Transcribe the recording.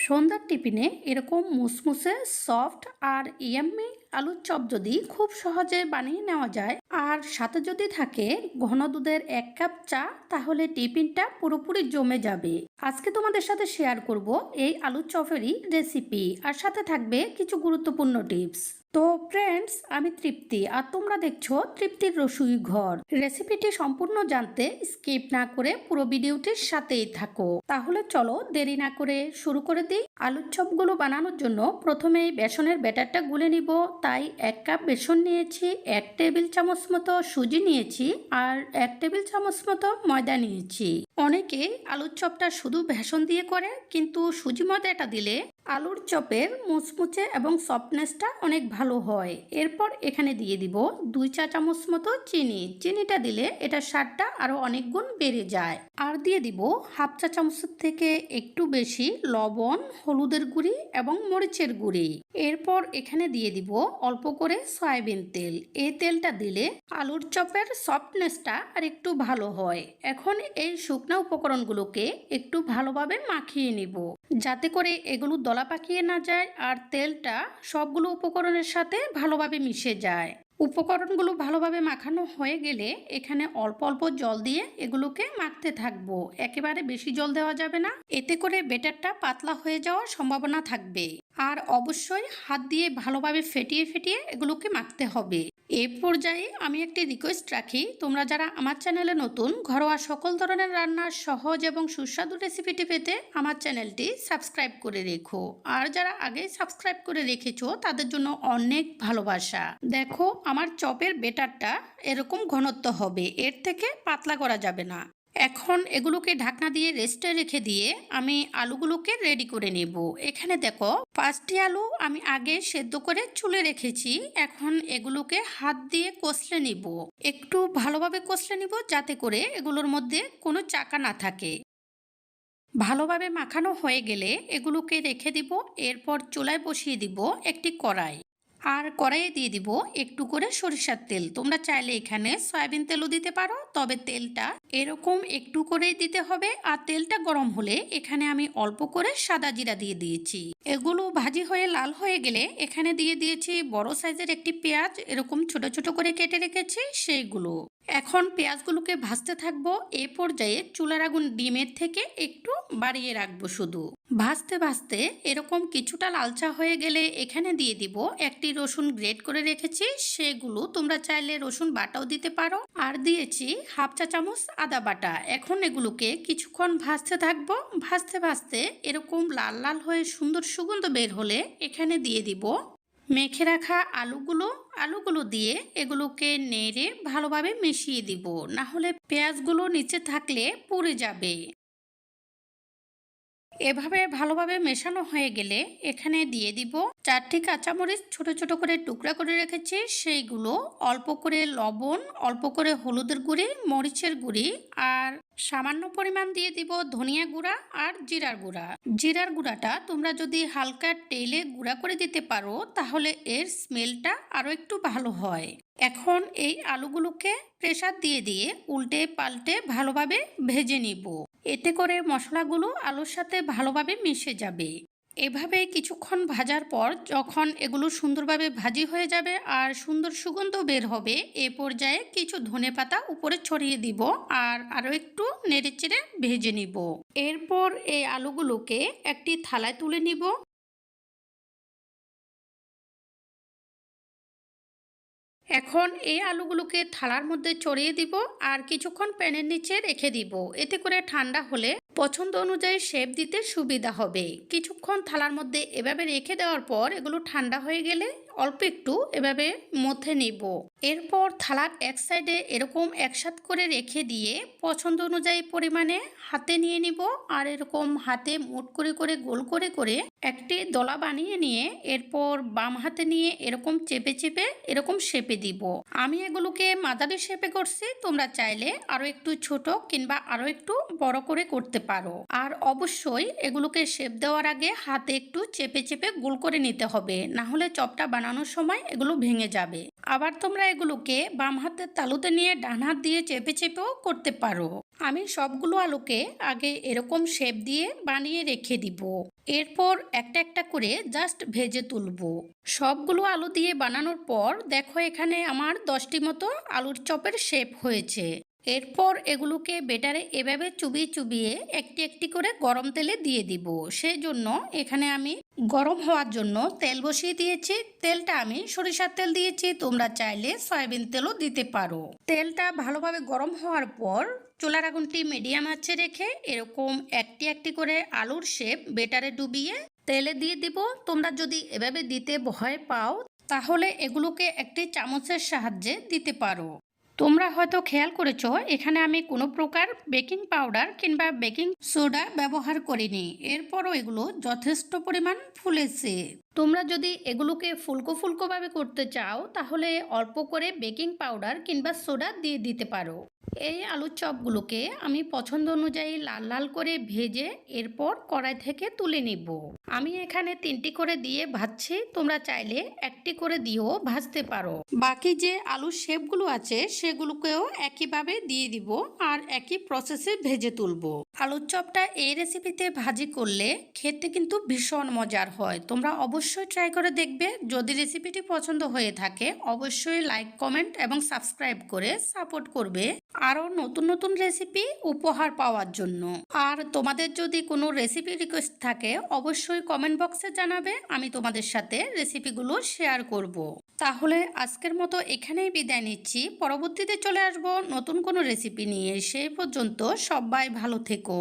সন্ধ্যার টিফিনে এরকম মুসমুসে সফট আর ইয়াম্মি আলুর চপ যদি খুব সহজে বানিয়ে নেওয়া যায়, আর সাথে যদি থাকে ঘন দুধের এক কাপ চা, তাহলে টিফিনটা পুরোপুরি জমে যাবে। আজকে তোমাদের সাথে শেয়ার করব এই আলুর চপেরই রেসিপি, আর সাথে থাকবে কিছু গুরুত্বপূর্ণ টিপস। তো ফ্রেন্ডস, আমি তৃপ্তি, আর তোমরা দেখছ তৃপ্তির রসুই ঘর। রেসিপিটি সম্পূর্ণ জানতে স্কিপ না করে পুরো ভিডিওটির সাথেই থাকো। তাহলে চলো দেরি না করে শুরু করে দিই। আলুর চপগুলো বানানোর জন্য প্রথমে বেসনের ব্যাটারটা গুলে নিব। তাই এক কাপ বেসন নিয়েছি, এক টেবিল চামচ মতো সুজি নিয়েছি আর এক টেবিল চামচ মতো ময়দা নিয়েছি। অনেকে আলুর চপটা শুধু বেসন দিয়ে করে, কিন্তু সুজি ময়দাটা দিলে আলুর চপের মুচমুচে এবং সফটনেসটা অনেক ভালো হয়। এরপর এখানে দিয়ে দিব দুই চা চামচ মতো চিনি। চিনিটা দিলে এটা স্বাদটা আরও অনেক গুণ বেড়ে যায়। আর দিয়ে দিব হাফ চা চামচের থেকে একটু বেশি লবণ, হলুদের গুঁড়ি এবং মরিচের গুঁড়ি। এরপর এখানে দিয়ে দিব অল্প করে সয়াবিন তেল। এই তেলটা দিলে আলুর চপের সফটনেসটা আর একটু ভালো হয়। এখন এই শুকনো উপকরণগুলোকে একটু ভালোভাবে মাখিয়ে নিব। যাতে করে এগুলো দলা পাকিয়ে না যায় আর তেলটা সবগুলো উপকরণের সাথে ভালোভাবে মিশে যায়। উপকরণগুলো ভালোভাবে মাখানো হয়ে গেলে এখানে অল্প অল্প জল দিয়ে এগুলোকে মাখতে থাকব। একেবারে বেশি জল দেওয়া যাবে না। এতে করে বেটারটা পাতলা হয়ে যাওয়ার সম্ভাবনা থাকবে। আর অবশ্যই হাত দিয়ে ভালোভাবে ফেটিয়ে ফেটিয়ে এগুলোকে মাখতে হবে। এ পর্যায়ে আমি একটি রিকোয়েস্ট রাখি। তোমরা যারা আমার চ্যানেলে নতুন, ঘরোয়া সকল ধরনের রান্নার সহজ এবং সুস্বাদু রেসিপিটি পেতে আমার চ্যানেলটি সাবস্ক্রাইব করে রেখো। আর যারা আগে সাবস্ক্রাইব করে রেখেছো, তাদের জন্য অনেক ভালোবাসা। দেখো, আমার চপের বেটারটা এরকম ঘনত্ব হবে, এর থেকে পাতলা করা যাবে না। এখন এগুলোকে ঢাকনা দিয়ে রেস্টে রেখে দিয়ে আমি আলুগুলোকে রেডি করে নেব। এখানে দেখো, পাঁচটি আলু আমি আগে সেদ্ধ করে চুলে রেখেছি, এখন এগুলোকে হাত দিয়ে কষলে নিব। একটু ভালোভাবে কষলে নিব যাতে করে এগুলোর মধ্যে কোনো চাকা না থাকে। ভালোভাবে মাখানো হয়ে গেলে এগুলোকে রেখে দিব, এরপর চুলায় বসিয়ে দিব একটি কড়াই। আর কড়াইয়ে দিয়ে দিব একটু করে সরিষার তেল। তোমরা চাইলে এখানে সয়াবিন তেলও দিতে পারো, তবে তেলটা এরকম একটু করেই দিতে হবে। আর তেলটা গরম হলে এখানে আমি অল্প করে সাদা জিরা দিয়ে দিয়েছি। এগুলো ভাজি হয়ে লাল হয়ে গেলে এখানে দিয়ে দিয়েছি বড় সাইজের একটি পেঁয়াজ। এরকম ছোট ছোট করে কেটে রেখেছি সেইগুলো। এখন পেঁয়াজগুলোকে ভাজতে থাকব। এ পর্যায়ে চুলার আগুন ডিমের থেকে একটু বাড়িয়ে রাখব শুধু। ভাজতে ভাজতে এরকম কিছুটা লালচা হয়ে গেলে এখানে দিয়ে দিব একটি রসুন গ্রেট করে রেখেছি। সেগুলো তোমরা চাইলে রসুন বাটাও দিতে পারো। আর দিয়েছি হাফ চা চামচ আদা বাটা। এখন এগুলোকে কিছুক্ষণ ভাজতে থাকব। ভাজতে ভাজতে এরকম লাল লাল হয়ে সুন্দর সুগন্ধ বের হলে এখানে দিয়ে দিব। মেখে রাখা আলুগুলো আলুগুলো দিয়ে এগুলোকে নেড়ে ভালোভাবে মিশিয়ে দিব। না হলে পেঁয়াজগুলো নিচে থাকলে পুড়ে যাবে। এভাবে ভালোভাবে মেশানো হয়ে গেলে এখানে দিয়ে দিব চারটি কাঁচামরিচ ছোট ছোট করে টুকরা করে রেখেছি। সেইগুলো অল্প করে লবণ, অল্প করে হলুদের গুঁড়ি, মরিচের গুঁড়ি আর সামান্য পরিমাণ দিয়ে দিব ধনিয়া গুঁড়া আর জিরার গুঁড়া। জিরার গুঁড়াটা তোমরা যদি হালকা তেলে গুঁড়া করে দিতে পারো তাহলে এর স্মেলটা আরও একটু ভালো হয়। এখন এই আলুগুলোকে প্রেসার দিয়ে দিয়ে উল্টে পাল্টে ভালোভাবে ভেজে নিব। এতে করে মশলাগুলো আলুর সাথে ভালোভাবে মিশে যাবে। এভাবে কিছুক্ষণ ভাজার পর যখন এগুলো সুন্দরভাবে ভাজি হয়ে যাবে আর সুন্দর সুগন্ধ বের হবে, এ পর্যায়ে কিছু ধনে পাতা উপরে ছড়িয়ে দিব আর আরও একটু নেড়ে চেড়ে ভেজে নিব। এরপর এই আলুগুলোকে একটি থালায় তুলে নিব। এখন এই আলুগুলোকে থালার মধ্যে চড়িয়ে দিব আর কিছুক্ষণ প্যানের নিচে রেখে দিব। এতে করে ঠান্ডা হলে পছন্দ অনুযায়ী শেপ দিতে সুবিধা হবে। কিছুক্ষণ থালার মধ্যে এভাবে রেখে দেওয়ার পর এগুলো ঠান্ডা হয়ে গেলে অল্প একটু এভাবে মধ্যে নিব। এরপর থালার এক সাইডে এরকম একসাথ করে রেখে দিয়ে পছন্দ অনুযায়ী পরিমাণে হাতে নিয়ে নিব আর এরকম হাতে মুট করে করে গোল করে করে একটি দলা বানিয়ে নিয়ে এরপর বাম হাতে নিয়ে এরকম চেপে চেপে এরকম শেপে দিব। আমি এগুলোকে মাদারি শেপে করছি, তোমরা চাইলে আরও একটু ছোট কিংবা আরও একটু বড় করে করতে পারো। আর অবশ্যই এগুলোকে শেপ দেওয়ার আগে হাতে একটু চেপে চেপে গোল করে নিতে হবে না হলে চপটা বানানো বানানোর সময় এগুলো ভেঙে যাবে। আবার তোমরা এগুলোকে বাম হাতের তালুতে নিয়ে ডান হাত দিয়ে চেপে চেপেও করতে পারো। আমি সবগুলো আলুকে আগে এরকম শেপ দিয়ে বানিয়ে রেখে দিব। এরপর একটা একটা করে জাস্ট ভেজে তুলবো। সবগুলো আলু দিয়ে বানানোর পর দেখো এখানে আমার দশটি মতো আলুর চপের শেপ হয়েছে। এরপর এগুলোকে বেটারে এভাবে চুবিয়ে চুবিয়ে একটি একটি করে গরম তেলে দিয়ে দিব। সেই জন্য এখানে আমি গরম হওয়ার জন্য তেল বসিয়ে দিয়েছি। তেলটা আমি সরিষার তেল দিয়েছি। তোমরা চাইলে সয়াবিন তেলও দিতে পারো। তেলটা ভালোভাবে গরম হওয়ার পর চুলার আগুনটি মিডিয়াম আঁচে রেখে এরকম একটি একটি করে আলুর শেপ বেটারে ডুবিয়ে তেলে দিয়ে দিব। তোমরা যদি এভাবে দিতে ভয় পাও, তাহলে এগুলোকে একটি চামচের সাহায্যে দিতে পারো। তোমরা হয়তো খেয়াল করেছ, এখানে আমি কোনো প্রকার বেকিং পাউডার কিংবা বেকিং সোডা ব্যবহার করিনি। এরপরও এগুলো যথেষ্ট পরিমাণ ফুলেছে। তোমরা যদি এগুলোকে ফুলকো ফুলকোভাবে করতে চাও, তাহলে অল্প করে বেকিং পাউডার কিংবা সোডা দিয়ে দিতে পারো। এই আলুর চপগুলোকে আমি পছন্দ অনুযায়ী লাল লাল করে ভেজে এরপর কড়াই থেকে তুলে নিব। আমি এখানে তিনটি করে দিয়ে ভাজছি, তোমরা চাইলে একটি করে দিয়েও ভাজতে পারো। বাকি যে আলুর শেপগুলো আছে, সেগুলোকেও একইভাবে দিয়ে দিব আর একই প্রসেসে ভেজে তুলব। আলুর চপটা এই রেসিপিতে ভাজি করলে খেতে কিন্তু ভীষণ মজার হয়। তোমরা অবশ্যই ট্রাই করে দেখবে। যদি রেসিপিটি পছন্দ হয়ে থাকে, অবশ্যই লাইক কমেন্ট এবং সাবস্ক্রাইব করে সাপোর্ট করবে। আরও নতুন নতুন রেসিপি উপহার পাওয়ার জন্য। আর তোমাদের যদি কোনো রেসিপি রিকোয়েস্ট থাকে, অবশ্যই কমেন্ট বক্সে জানাবে, আমি তোমাদের সাথে রেসিপিগুলো শেয়ার করব। তাহলে আজকের মতো এখানেই বিদায় নিচ্ছি। পরবর্তীতে চলে আসব নতুন কোনো রেসিপি নিয়ে। সেই পর্যন্ত সবাই ভালো থেকো।